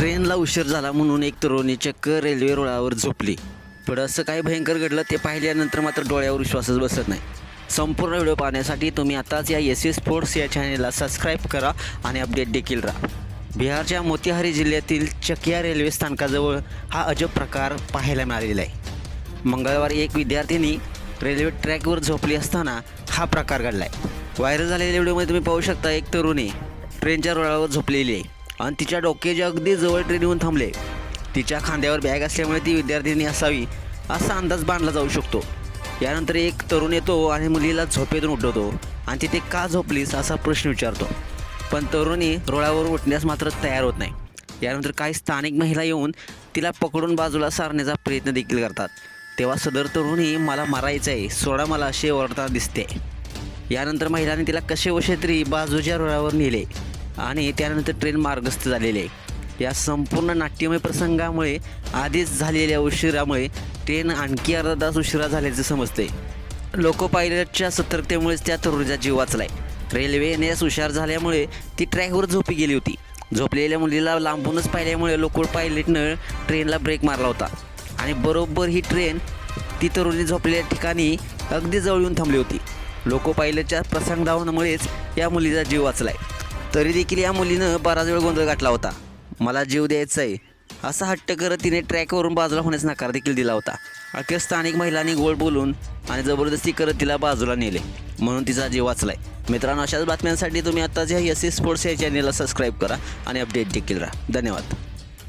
ट्रेनला उशीर झाला म्हणून एक तरुणी चक्क रेल्वे रुळावर झोपली. पण असं काय भयंकर घडलं ते पाहिल्यानंतर मात्र डोळ्यावर विश्वासच बसत नाही. संपूर्ण व्हिडिओ पाहण्यासाठी तुम्ही आताच या एस एस स्पोर्ट्स या चॅनेलला सबस्क्राईब करा आणि अपडेट देखील राहा. बिहारच्या मोतिहारी जिल्ह्यातील चकिया रेल्वे स्थानकाजवळ हा अजब प्रकार पाहायला मिळालेला आहे. मंगळवारी एक विद्यार्थिनी रेल्वे ट्रॅकवर झोपली असताना हा प्रकार घडला आहे व्हायरल झालेल्या व्हिडिओमध्ये तुम्ही पाहू शकता एक तरुणी ट्रेनच्या रुळावर झोपलेली आहे. आणि तिच्या डोक्याच्या अगदी जवळ ट्रेन येऊन थांबले. तिच्या खांद्यावर बॅग असल्यामुळे ती विद्यार्थिनी असावी असा अंदाज बांधला जाऊ शकतो. यानंतर एक तरुण येतो आणि मुलीला झोपेतून उठवतो आणि तिथे का झोपलीस असा प्रश्न विचारतो. पण तरुणी रुळावर उठण्यास मात्र तयार होत नाही. यानंतर काही स्थानिक महिला येऊन तिला पकडून बाजूला सारण्याचा प्रयत्न देखील करतात. तेव्हा सदर तरुणी मला मारायचं आहे सोडा मला असे ओरडताना दिसते. यानंतर महिलांनी तिला कसे वशे तरी बाजूच्या रोळावर नेले. आणि त्यानंतर ट्रेन मार्गस्थ झालेली. आहे या संपूर्ण नाट्यमय प्रसंगामुळे आधीच झालेल्या उशिरामुळे ट्रेन आणखी अर्धा तास उशिरा झाल्याचे समजते. लोको पायलटच्या सतर्कतेमुळेच त्या तरुणीचा जीव वाचलाय. रेल्वेने हुशार झाल्यामुळे ती ट्रॅकवर झोपी गेली होती. झोपलेल्या मुलीला लांबूनच पाहिल्यामुळे लोको पायलटनं ट्रेनला ब्रेक मारला होता. आणि बरोबर ही ट्रेन ती तरुणी झोपलेल्या ठिकाणी अगदी जवळ येऊन थांबली होती. लोको पायलटच्या प्रसंग धावण्यामुळेच या मुलीचा जीव वाचलाय. तरी देखील या मुलीनं बराच वेळ गोंधळ गाठला होता. मला जीव द्यायचा आहे. असा हट्ट करत तिने ट्रॅकवरून बाजूला होण्यास नकार देखील दिला होता. अखेर स्थानिक महिलांनी गोड बोलून आणि जबरदस्ती करत तिला बाजूला नेले. म्हणून तिचा जीव वाचलाय. मित्रांनो अशाच बातम्यांसाठी तुम्ही आत्ताच या एस एस स्पोर्ट्स या चॅनेलला सबस्क्राईब करा आणि अपडेट देखील राहा. धन्यवाद.